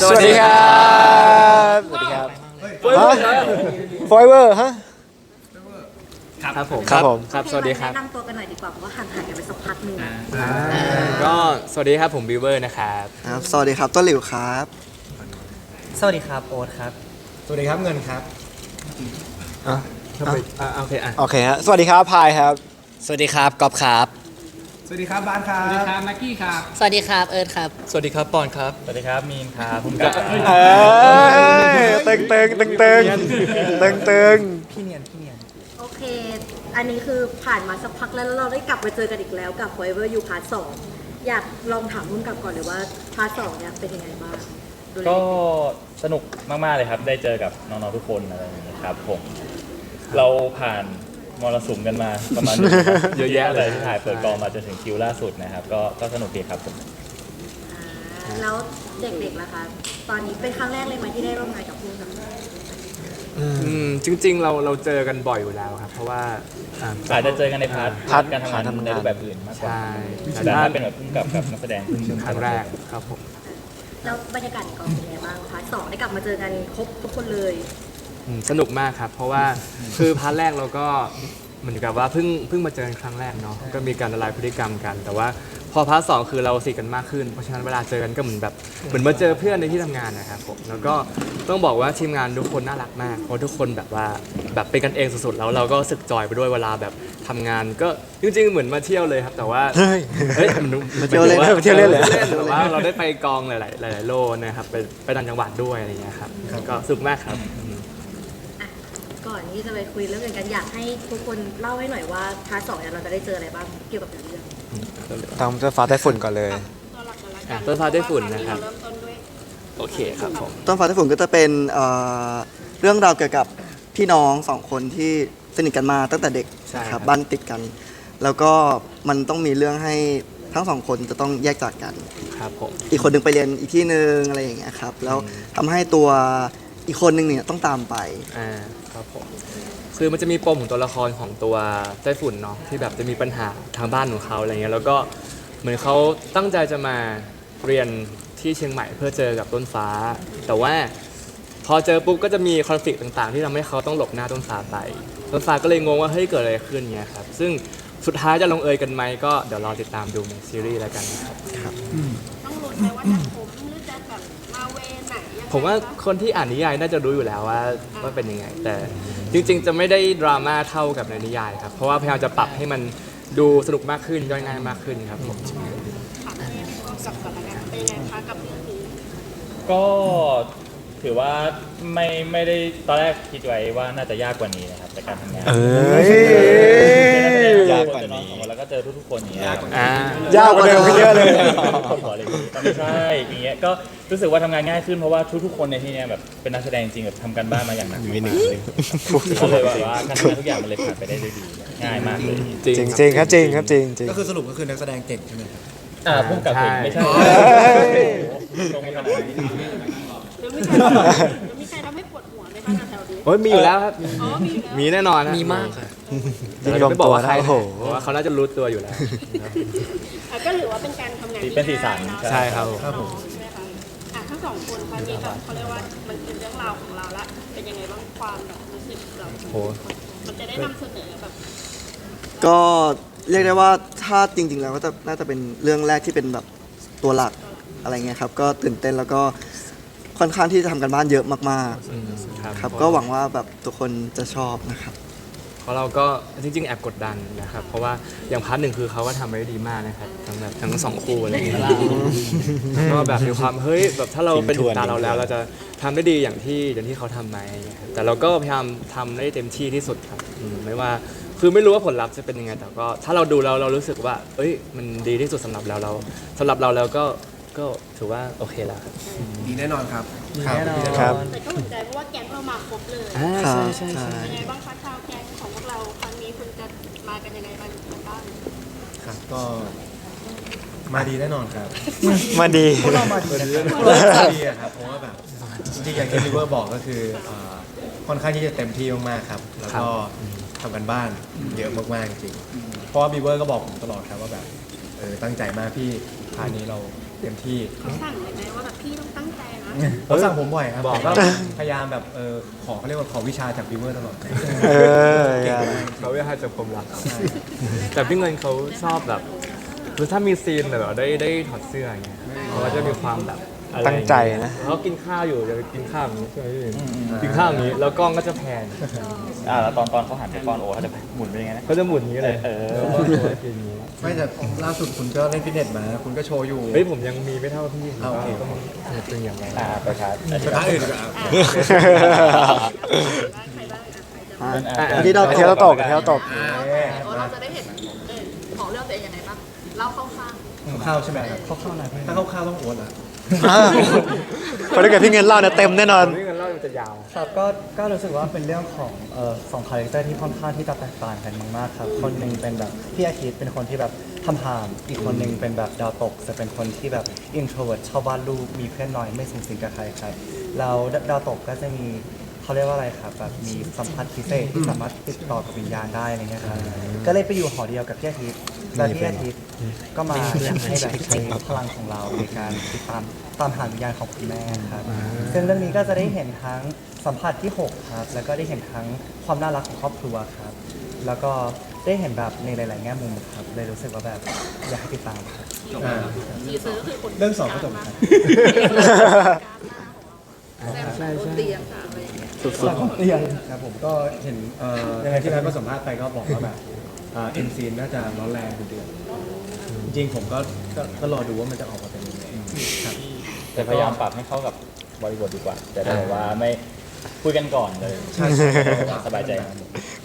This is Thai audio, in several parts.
สวัสดีครับสวัสดีครับฮะฟอยเวอร์ฮะ ครับผมครับผม ครับ สวัสดีครับ แนะนำตัวกันหน่อยดีกว่าเพราะว่าห่างหายกันไปสักพักหนึ่งก็สวัสดีครับผมบิวเวอร์นะครับ ครับสวัสดีครับต้นหลิวครับ สวัสดีครับโอ๊ตครับ สวัสดีครับเงินครับอะอ่าโอเคอะ โอเคฮะ สวัสดีครับพายครับ สวัสดีครับกอบครับ สวัสดีครับบ้านครับสวัสดีครับแม็กกี้ครับสวัสดีครับเอิร์ธครับสวัสดีครับปอนครับ สวัสดีครับมีนครับผมก็เอ้ยตึงตึงตึงตึงตึงตึงพี่เนียนพี่เนียนโอเค อันนี้คือผ่านมาสักพักแล้วแล้วเราได้กลับมาเจอกันอีกแล้วกับ Forever You Part 2อยากลองถามรุ่นกลับก่อนเลยว่า Part 2เนี่ยเป็นยังไงบ้างดูแลก็สนุกมาก ๆ เลยครับ ได้เจอกับน้อง ๆ ทุกคนอะไรอย่างเงี้ยครับผม เราผ่าน มรสุมกันมาประมาณหนึ่งครับ เยอะแยะเลย ที่ถ่ายเปิดกองมาจนถึงคิวล่าสุดนะครับ ก็ก็สนุกดีครับผมอ่าแล้วเด็กๆล่ะคะ ตอนนี้เป็นครั้งแรกเลยไหมที่ได้ร่วมงานกับพุ่กับอืมจริง ๆ เราเราเจอกันบ่อยอยู่แล้วครับ เพราะว่าอ่าอาจจะเจอกันในพาร์ทพาร์ทการทำงานพาร์ททำงาน ในรูปแบบอื่นมากกว่าใช่แต่ถ้าเป็นแบบพุ่งกับกับนักแสดงครั้งแรกครับผม แล้วบรรยากาศในกองเป็นยังไงบ้างพาร์ทสองได้กลับมาเจอกันครบทุกคนเลย อืมสนุกมากครับ เพราะว่าคือพาร์ทแรกเราก็เหมือนกับว่าเพิ่งเพิ่งมาเจอกันครั้งแรกเนาะก็มีการละลายพฤติกรรมกัน แต่ว่าพอพาร์ทสองคือเราสนิทกันมากขึ้น เพราะฉะนั้นเวลาเจอกันก็เหมือนแบบเหมือนมาเจอเพื่อนในที่ทำงานนะครับผมแล้วก็ต้องบอกว่าทีมงานทุกคนน่ารักมาก เพราะทุกคนแบบว่าแบบเป็นกันเองสุดๆแล้วเราก็รู้สึกจอยไปด้วยเวลาแบบทำงาน ก็จริงๆเหมือนมาเที่ยวเลยครับ แต่ว่าเฮ้ยเฮ้ยมันมาเที่ยวเล่นหมมาเที่ยวเล่นเหรอเล่นแต่ว่าเราได้ไปกองหลายๆหลายๆโลนะครับไปไปต่างจังหวัดด้วยอะไรอย่างเงี้ยครับก็สนุกมากครับ อืมก่อนที่จะไปคุยเรื่องอื่นกันอยากให้ทุกคนเล่าให้หน่อยว่าพาร์ทสองเนี่ยเราจะได้เจออะไรบ้างเกี่ยวกับเรื่อง ตามเจ้าฟ้าไต้ฝุ่นก่อนเลย อะต้นฟ้าได้ฝุ่นนะครับโอเคครับผม ต้นฟ้าไต้ฝุ่นก็จะเป็นเอ่อเรื่องราวเกี่ยวกับพี่น้องสองคนที่สนิทกันมาตั้งแต่เด็กใช่นะคครัรับบบ้านติดกัน แล้วก็มันต้องมีเรื่องให้ทั้งสองคนจะต้องแยกจากกัน ครับผม อีกคนหนึ่งไปเรียนอีกที่หนึ่งอะไรอย่างเงี้ยครับ แล้วทำให้ตัว อีกคนหนึ่งเนี่ยต้องตามไป อ่าครับผมคือมันจะมีปมของตัวละครของตัวไต้ฝุ่นเนาะที่แบบจะมีปัญหาทางบ้านของเขาอะไรเงี้ยแล้วก็เหมือนเขาตั้งใจจะมาเรียนที่เชียงใหม่เพื่อเจอกับต้นฟ้า แต่ว่าพอเจอปุ๊บก็จะมีคอนฟ lict ต่างๆ ที่ทำให้เขาต้องหลบหน้าต้นฟ้าไป ต้นฟ้าก็เลยงงว่าเฮ้ยเกิดอะไรขึ้นเงี้ยครับซึ่งสุดท้ายจะลงเอยกันไหมก็เดี๋ยวรอติดตามดูในซีรีส์แล้วกันนะครับ ต้องลุ้นไหมว่าจะ ผมว่าคนที่อ่านนิยายน่าจะรู้อยู่แล้วว่าว่าเป็นยังไง แต่จริงๆ จะไม่ได้ดราม่าเท่ากับในนิยายครับ เพราะว่าพยายามจะปรับให้มันดูสนุกมากขึ้นย่อยง่ายมากขึ้นครับผมค่ะกับกับอะไรกันเป็นยังไงคะกับเรื่องนี้ก็ถือว่าไม่ไม่ได้ตอนแรกคิดไว้ว่าน่าจะยากกว่านี้นะครับแต่การทำงาน เอ้ย ยากกว่านี้แล้วก็เจอทุกๆคนอย่างเงี้ยอ่ายากกว่าเดิมขึ้นเยอะเลยคนหัวเลยไม่ใช่อย่างเงี้ยก็รู้สึกว่าทำงานง่ายขึ้นเพราะว่าทุกๆคนในที่เนี้ยแบบเป็นนักแสดงจริงแบบทำกันบ้านมาอย่างหนักก็เลยแบบว่าการทำงานทุกอย่างมันเลยผ่านไปได้ด้วยดีง่ายมากเลยจริงจริงจริงครับจริงครับจริงจริงก็คือสรุปก็คือนักแสดงเก่งใช่ไหมครับอ่าพุ่มกับเก่งไม่ใช่เฮ้ยตรงไปขนาดนี้ โอ้ยมีอยู่แล้วครับอ๋อมีแล้วมีแน่นอนนะมีมากค่ะยิ่งเรารวมไม่บอตักวว่านะใครโอ้โห เพราะว่าเขาน่าจะรู้ตัวอยู่แล้ว อะก็ถือว่าเป็นการทำงานที่เป็นสีสัน ง่ายเอะใช่ครับครับผมใช่ไหมคะอะทั้งสองคนครั้งนี้แบบเขาเรียกว่ามันเป็นเรื่องราวของเราละเป็นยังไงบ้างความแบบรู้สึกเราโห มันจะได้นำเสนอแบบก็เรียกได้ว่าถ้าจริง ๆ แล้วก็จะน่าจะเป็นเรื่องแรกที่เป็นแบบตัวหลักอะไรเงี้ยครับ ก็ตื่นเต้นแล้วก็ ค่อนข้างที่จะทำกันบ้านเยอะมากอืมครับๆครับ ก็หวังว่าแบบทุกคนจะชอบนะครับ เพราะเราก็จริง ๆ แอบกดดันนะครับ เพราะว่าอย่างพาร์ทหนึ่งคือเขาก็ทำไว้ได้ดีมากนะครับทั้งแบบทั้งสองคู่อะไรอย่างเงี้ยก็แบบมีความเฮ้ยแบบถ้าเราเป็นถึงตาเราแล้ว เราจะทำได้ดีอย่างที่อย่างที่เขาทำไหมอะไรเงี้ยครับแต่เราก็พยายามทำได้เต็มที่ที่สุดครับอืมไม่ว่าคือไม่รู้ว่าผลลัพธ์จะเป็นยังไงแต่ก็ ถ้าเราดูแล้วเรารู้สึกว่า เอ้ยมันดีที่สุดสำหรับเราเราสำหรับเราแล้วก็ ก็ถือว่าโอเคแล้วครับดีแน่นอนครับครับ แต่ก็สนใจเพราะว่าแก๊งเรามาครบเลยอ่าครัใช่บใช่ใช่ใช่ เป็นยังไงบ้างคะชาวแก๊งของพวกเราครั้งนี้คุณจะมากันยังไงบ้างบ้างครับก็ มาดีแน่นอนครับ มาดีพวกเรามาดีนะครับพวกเรามาดีอะครับเพราะว่าแบบจริงๆอย่างที่ลิเวอร์บอกก็คือเอ่อค่อนข้างที่จะเต็มที่มากๆครับ แล้วก็ทำกันบ้านเยอะมากๆจริงเพราะว่าบีเวอร์ก็บอกผมตลอดครับว่าแบบเออตั้งใจมากพี่พาร์ทนี้เรา เต็มที่เขาสั่งเลยไหมว่าแบบพี่ต้องตั้งใจนะเขาสั่งผมบ่อยครับบอกผมก็พยายามแบบเออขอเขาเรียกว่าขอวิชาจากวิเวอร์ตลอดเออเก่งอย่ามากเขาไม่ให้จากความรักแต่พี่เงินเขาชอบแบบคือถ้ามีซีนแบบได้ได้ถอดเสื้ออย่างเงี้ยเขาก็จะมีความแบบ อะไรตั้งใจนะเขากินข้าวอยู่จะกินข้าวอย่างนี้ใช่ไหมพี่กินข้าวอย่างนี้แล้วกล้องก็จะแพนอ่าแล้วตอนตอนเขาหันไปป้อนโอตเขาจะหมุนเป็นยังไงนะ เขาจะหมุนอย่างนี้เลยเออกินอย่างนี้ไม่แต่ล่าสุดคุณก็เล่นฟิตเนสมาคุณก็โชว์อยู่ เฮ้ยผมยังมีไม่เท่าพี่ผมอ่าโอเคก็ต้องเป็นอย่างไรอ่าประชาสถานอื่นดีกว่าอะอะที่เราเที่ยวตกเที่ยวตกเราจะได้เห็นเออของเรื่องตัวเองยังไงบ้างเล่าค ร่าวๆข้าวๆใช่ไหมครับข้าวๆอะไรถ้าข้าวๆต้องโอ๊ตละพอได้กับพี่เงินเล่าเนี่ยเต็มแน่นอนพี่เงินเล่ามันจะยาว ครับก็ก็รู้สึกว่าเป็นเรื่องของเอ่อสองคาแรคเตอร์ที่ค่อนข้างที่จะแตกต่างกันมากๆครับคนหนึ่งเป็นแบบพี่อาทิตย์เป็นคนที่แบบทำหามอีกคนหนึ่งเป็นแบบดาวตก จะเป็นคนที่แบบ introvert ชอบวาดรูปมีเพื่อนน้อยไม่สูงสิงกับใครครับแล้วดาวตกก็จะมี เขาเรียกว่าอะไรครับแบบมีสัมพันธ์พิเศษที่สามารถติดต่อกับวิญญาณได้อะไรเงี้ยครับก็เลยไปอยู่หอเดียวกับพี่อาทิตย์แล้วพี่อาทิตย์ก็มาอยากให้แบบใช้พลังของเราในการติดตามตามหาวิญญาณของคุณแม่ครับซึ่งเรื่องนี้ก็จะได้เห็นทั้งสัมผัสที่6ครับแล้วก็ได้เห็นทั้งความน่ารักของครอบครัวครับ แล้วก็ได้เห็นแบบในหลาย ๆ แง่มุมครับเลยรู้สึกว่าแบบอยากให้ติดตามครับอ่าทีเซอร์คือคนเรื่องสองก็จบครับ ใช่ใช่ เตียงค่ะอะไรอย่างเงี้ยเรียนครับผมก็เห็นเอ่อยังไงที่นั้นก็สัมภาษณ์ไปก็บอกว่าแบบเอ็นซีนน่าจะร้อนแรงดูเดือดจริงๆผมก็ก็ก็รอดูว่ามันจะออกมาเป็นยังไงครับ แต่พยายามปรับให้เข้ากับบริบทดีกว่า จะได้ว่าไม่คุยกันก่อนเลยใช่ใช่ใช่ สบายใจ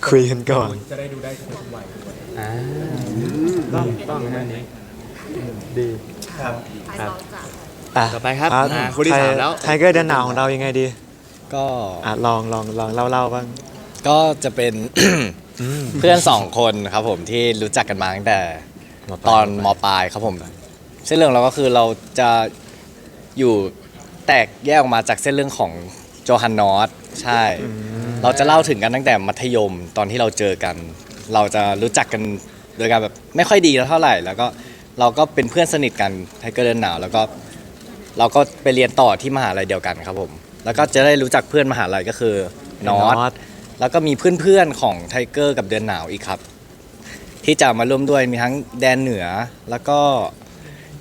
คุยกันก่อนจะได้ดูได้ทุกวัยด้วยอ่าต้องต้องนะอันนี้ดี ครับท้ายเราจะอะต่อไปครับอะอ่าคู่ที่สามแล้ว ไทเกอร์เดินหนาวของเรายังไงดี ก็อะลองลองลองเล่าเล่าบ้าง ก็จะเป็น เพื่อนสองคนครับผมที่รู้จักกันมาตั้งแต่ตอนมปลายครับผมเส้นเรื่องเราก็คือเราจะอยู่แตกแยกออกมาจากเส้นเรื่องของโจฮันนอสใช่ เราจะเล่าถึงกันตั้งแต่มัธยมตอนที่เราเจอกัน เราจะรู้จักกันโดยการแบบไม่ค่อยดีแล้วเท่าไหร่ แล้วก็เราก็เป็นเพื่อนสนิทกันไทเกอร์เดินหนาว แล้วก็เราก็ไปเรียนต่อที่มหาลัยเดียวกันครับผม แล้วก็จะได้รู้จักเพื่อนมหาลัยก็คือนอตน็อตแล้วก็มีเพื่อนๆของไทเกอร์กับเดือนหนาวอีกครับ ที่จะมาร่วมด้วยมีทั้งแดนเหนือแล้วก็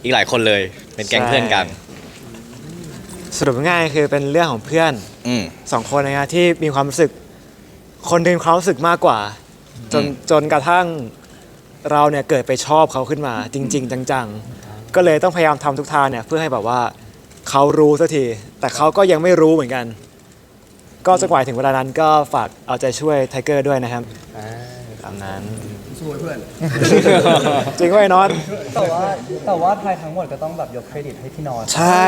อีกหลายคนเลยเป็นแก๊งเพื่อนกัน สรุปง่ายๆคือเป็นเรื่องของเพื่อนอืม สองคนนะฮะที่มีความรู้สึก คนหนึ่งความรู้สึกมากกว่า จนอืม จนกระทั่งเราเนี่ยเกิดไปชอบเขาขึ้นมา จริง ๆ จังๆ ก็เลยต้องพยายามทำทุกทางเนี่ยเพื่อให้แบบว่า เขารู้สักที แต่เขาก็ยังไม่รู้เหมือนกัน ก็จะกว่าถึงเวลานั้นก็ฝากเอาใจช่วยไทเกอร์ด้วยนะครับ ตามนั้น สู้เพื่อน จริงไหมนอนแต่ว่าแต่ว่าไทยทั้งหมดก็ต้องแบบยกเครดิตให้พี่นอสใช่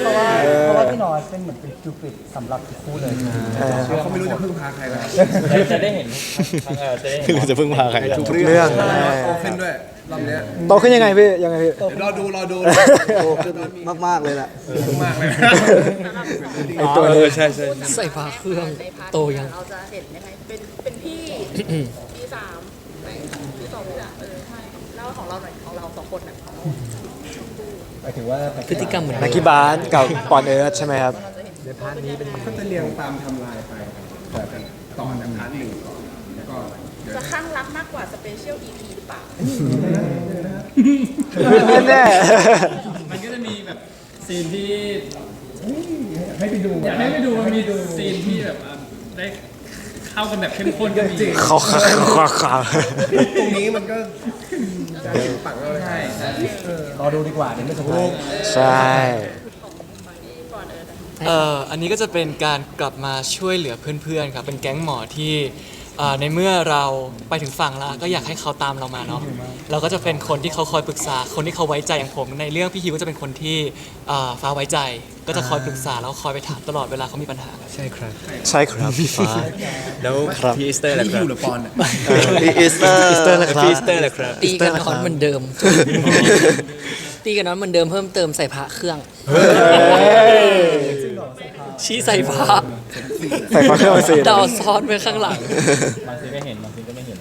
เพราะว่าเพราะว่าพี่นอสเป็นเหมือนเป็นจูปิดสำหรับทุกคู่เลยเขาไม่รู้จะพึ่งพาใครแล้วจะได้เห็นทั้งเออจะได้เห็นไม่รู้จะพึ่งพาใครทุกเรื่องโตขึ้นด้วยรอบเนี้ยโตขึ้นยังไงพี่ยังไงพี่รอดูรอดูโตขึ้นมากๆเลยแหละมากเลยไอตัวนี้ใช่ใช่ใส่ฟ้าเครื่องในพาร์ทโตยังเราจะเห็นยังไงเป็นเป็นพี่ มายถึงว่าพฤติกรรมเหมือนนักกีบาสกับปอนเอิร์ธใช่ไหมครับ ในพาร์ทนี้เป็นก็จะเรียงตามไทำลายไปแบบต่อจากพาร์ทหนึ่งก่อนแล้วก็จะข้างรักมากกว่าสเปเชียลอีพีหรือเปล่า แน่มันก็จะมีแบบซีนที่ให้ไปดูอยากให้ไปดูมันมีซีนที่แบบอะได้ เข้ากันแบบเข้มข้นก็มีๆเขาขาขาขาตรงนี้มันก็จะปังแล้วเลยใช่ใช่รอดูดีกว่าเดี๋ยวไม่สมบูรณ์ใช่ เอ่ออันนี้ก็จะเป็นการกลับมาช่วยเหลือเพื่อนๆครับเป็นแก๊งหมอที่ อ่อในเมื่อเราไปถึงฝั่งแล้วก็อยากให้เขาตามเรามาเนาะเราก็จะเป็นคนที่เขาคอยปรึกษา คนที่เขาไว้ใจอย่างผม ในเรื่องพี่ฮิวก็จะเป็นคนที่เอ่อฟ้าไว้ใจ ก็จะคอยปรึกษาแล้วคอยไปถามตลอดเวลาเขามีปัญหาครับใช่ครับ ใช่ครับพี่ฟ้า แล้วพี่อีสเตอร์แหละครับอยู่หรือปอนอะอีอีสเตอร์อีสเตอร์นะครับพี่อีสเตอร์แหละครับ ตีกันนอนเหมือนเดิม ตีกันนอนเหมือนเดิมเพิ่มเติมใส่พระเครื่อง ชี้ใส่พระใส่ฟ้าเครื่องมาสิดาวซ้อนไว้ข้างหลัง บางซีนก็เห็นบางซีนก็ไม่เห็น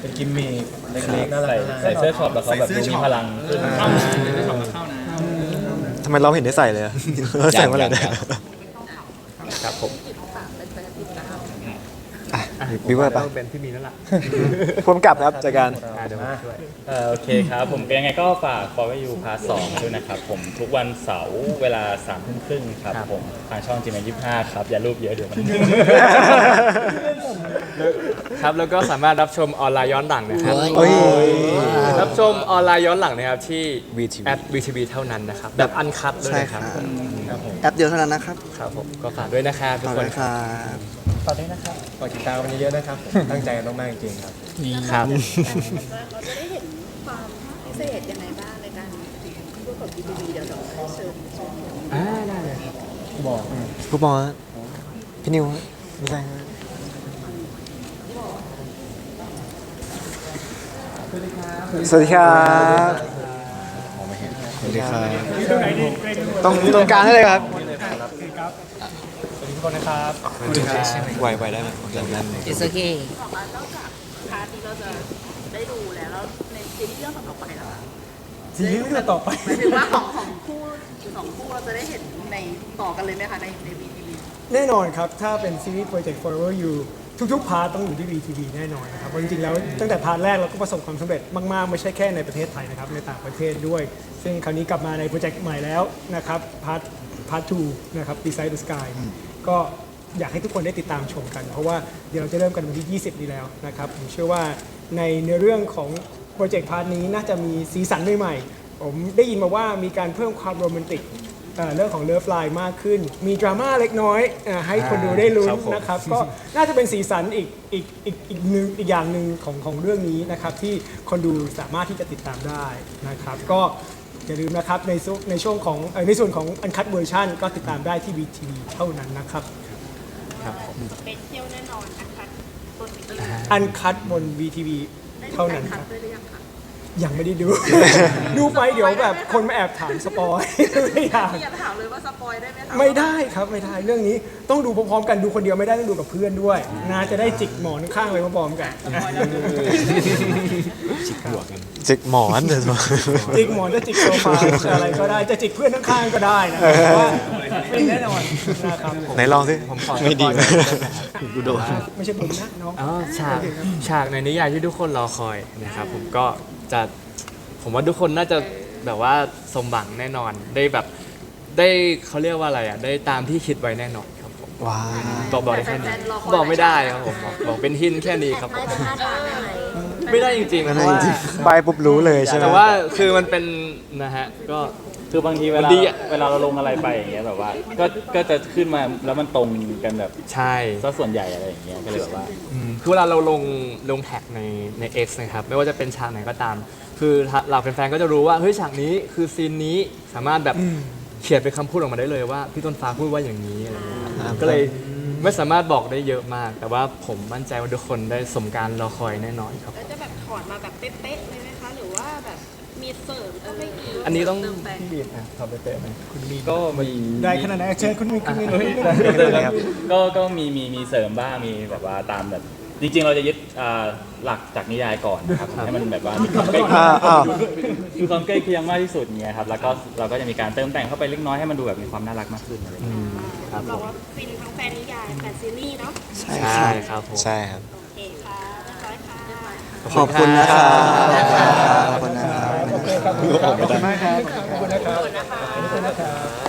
เป็นกิมมิคเล็กๆน่ารักใส่น่ารักใส่เสื้อช็อปแล้วเขาแบบดูมีพลังขึ้นเข้านะเดี๋ยวได้ชมเข้านะทำไมเราไม่เห็นได้ใส่เลยอะใส่เมื่อไหร่เนี่ยครับผม บิวเวอร์ปะ ต้องเป็นพี่มีนั่นแหละ พ่วงกับครับจากการ อ่าเดี๋ยวผมช่วย เอ่อโอเคครับ ผมยังไงก็ฝาก For You Part 2ด้วยนะครับ ผมทุกวันเสาร์เวลา3ามทุ่มครึ่งครับครับผมทางช่องจีเมยี่ห้าครับ อย่ารูปเยอะเดี๋ยวมัน ครับแล้วก็สามารถรับชมออนไลน์ย้อนหลังนะครับเฮ้ย รับชมออนไลน์ย้อนหลังนะครับที่ VTV แอป VTV เท่านั้นนะครับ แบบอันคัดด้วยใช่นะคครัรับบแอปเดียวเท่านั้นนะครับครับผมก็ฝากด้วยนะครับขทุกอบคคุนณครับ ตอนนี้นะครับฝากติดตามกันเยอะๆนะครับผมตั้งใจกันมากๆจริงๆครับครับ เราจะได้เห็นความพิเศษยังไงบ้างในการพูดกับ BTV เดี๋ยวเราเชิญเชิญอ่าได้เลยครับผู้บอลพี่นิวไม่ใช่สวัสดีครับสวัสดีครับ ตรงตรงกลางได้เลยครับ ไหวไหวได้ไหมแบบนั้น It's okay บอกว่านอกจากพาร์ทนี้เราจะได้ดูแล้วแล้วในซีรีส์เรื่องต่อไปแล้วอะซีรีส์เรื่องต่อไป หมายถึงว่าของของคู่สองคู่เราจะได้เห็นในต่อกันเลยไหมคะในใน BTV แน่นอนครับ ถ้าเป็นซีรีส์ Project Forever You ทุกๆ พาร์ทต้องอยู่ที่ VTV แน่นอนนะครับเพราะจริงๆ แล้วตั้งแต่พาร์ทแรกเราก็ประสบความสำเร็จมากๆ ไม่ใช่แค่ในประเทศไทยนะครับ ในต่างประเทศด้วย ซึ่งคราวนี้กลับมาในโปรเจกต์ใหม่แล้วนะครับ พาร์ทพาร์ท2นะครับ Beside the Sky ก็อยากให้ทุกคนได้ติดตามชมกัน เพราะว่าเดี๋ยวเราจะเริ่มกันวันที่ 20 นี้แล้วนะครับ ผมเชื่อว่าในเนื้อเรื่องของโปรเจกต์พาร์ทนี้น่าจะมีสีสันใหม่ๆผมได้ยินมาว่ามีการเพิ่มความโรแมนติกเอ่อเรื่องของเลิฟไลน์มากขึ้น มีดราม่าเล็กน้อยเอ่อให้คนดูได้ลุ้นครับผม นะครับ ก็น่าจะเป็นสีสันอีกอีกอีกอีกหนึ่งอีกอย่างหนึ่งของของเรื่องนี้นะครับที่คนดูสามารถที่จะติดตามได้นะครับ ก็ อย่าลืมนะครับในซุในช่วงของเอ่อในส่วนของอันคัดเวอร์ชันก็ติดตามได้ที่ VTV เท่านั้นนะครับสเปเชียลแน่นอนนะคะบน BTV อันคัดบน VTV ได้ดูเท่าแฟนั้นนคคลัรับบด้วยหรือยังคะ ยังไม่ได้ดู ดูไปเดี๋ยวแบบคนมาแอบถามสปอยไม่อยาก พี่อยากถามเลยว่าสปอยได้ไหมคะไม่ได้ครับไม่ได้เรื่องนี้ต้องดูพร้อมๆกันดูคนเดียวไม่ได้ต้องดูกับเพื่อนด้วยนะจะได้จิกหมอนข้างๆไปพร้อมๆกัน จิกหมอนเดี๋ยวจิกหมอนจะจิกโซฟาอะไรก็ได้จะจิกเพื่อนข้างๆก็ได้นะว่าเป็นแน่นอนนะครับไหนลองสิ ผมขอไม่ดีสปอยล์หน่อยได้ไหมครับกูโดนไม่ใช่ผมนะน้องอ๋อฉากฉากในนิยายที่ทุกคนรอคอยนะครับผมก็ จะผมว่าทุกคนน่าจะแบบว่าสมหวังแน่นอนได้แบบได้เขาเรียกว่าอะไรอะได้ตามที่คิดไว้แน่นอนครับผมว้าบอกบอกได้แค่นี้บอกไม่ได้ครับผมบอกบอกเป็นหินแค่นี้ครับผมไม่เป็นท่าทางได้ไหมไม่ได้จริงๆเพไม่ราะได้ว่าจริงๆใบปุ๊บรู้เลยใช่ไหมแต่ว่าคือมันเป็นนะฮะก็ คือบางทีเวลามันดีอะ เวลาเราลงอะไรไปอย่างเงี้ยแบบว่า ก็ก็จะขึ้นมาแล้วมันตรงกันแบบใช่ ซะส่วนใหญ่อะไรอย่างเงี้ยก็เลยแบบว่า อืมคือเวลาเราลงลงแท็กในใน X นะครับ ไม่ว่าจะเป็นฉากไหนก็ตาม คือเราแฟนๆก็จะรู้ว่าเฮ้ยฉากนี้คือซีนนี้สามารถแบบเขียนเป็นคำพูดออกมาได้เลยว่าพี่ต้นฟ้าพูดว่าอย่างนี้อะไรอย่างเงี้ยครับก็เลยไม่สามารถบอกได้เยอะมาก แต่ว่าผมมั่นใจว่าทุกคนได้สมการรอคอยแน่นอนครับ แล้วจะแบบถอดมาแบบเป๊ะๆเลย มีเสริมเข้าไปอีกอันนี้ต้องเติมแต่งบีบนะทำไปเป๊ะไหมก็มีได้ขนาดไหนเชิญคุณมีคุณมีเฮ้ยคุณมีก็ก็มีมีมีเสริมบ้างมีแบบว่าตามแบบจริงๆ เราจะยึดอ่าหลักจากนิยายก่อนนะครับให้มันแบบว่ามีความใกล้เคียอ่างอ่า มีความใกล้เคียงมากที่สุดเงี้ยครับแล้วก็เราก็จะมีการเติมแต่งเข้าไปเล็กน้อยให้มันดูแบบมีความน่ารักมากขึ้นอะไรอย่างเงี้ยครับผบอกมว่าฟินทั้งแฟนนิยายแฟนซีรีส์เนาะ ใช่ครับผม ใช่ครับ โอเคค่ะเรียบร้อยค่ะ ขอบคุณนะครับขอบคุณนะครับ ขอบคุณมากครับขอบคุณนะครับ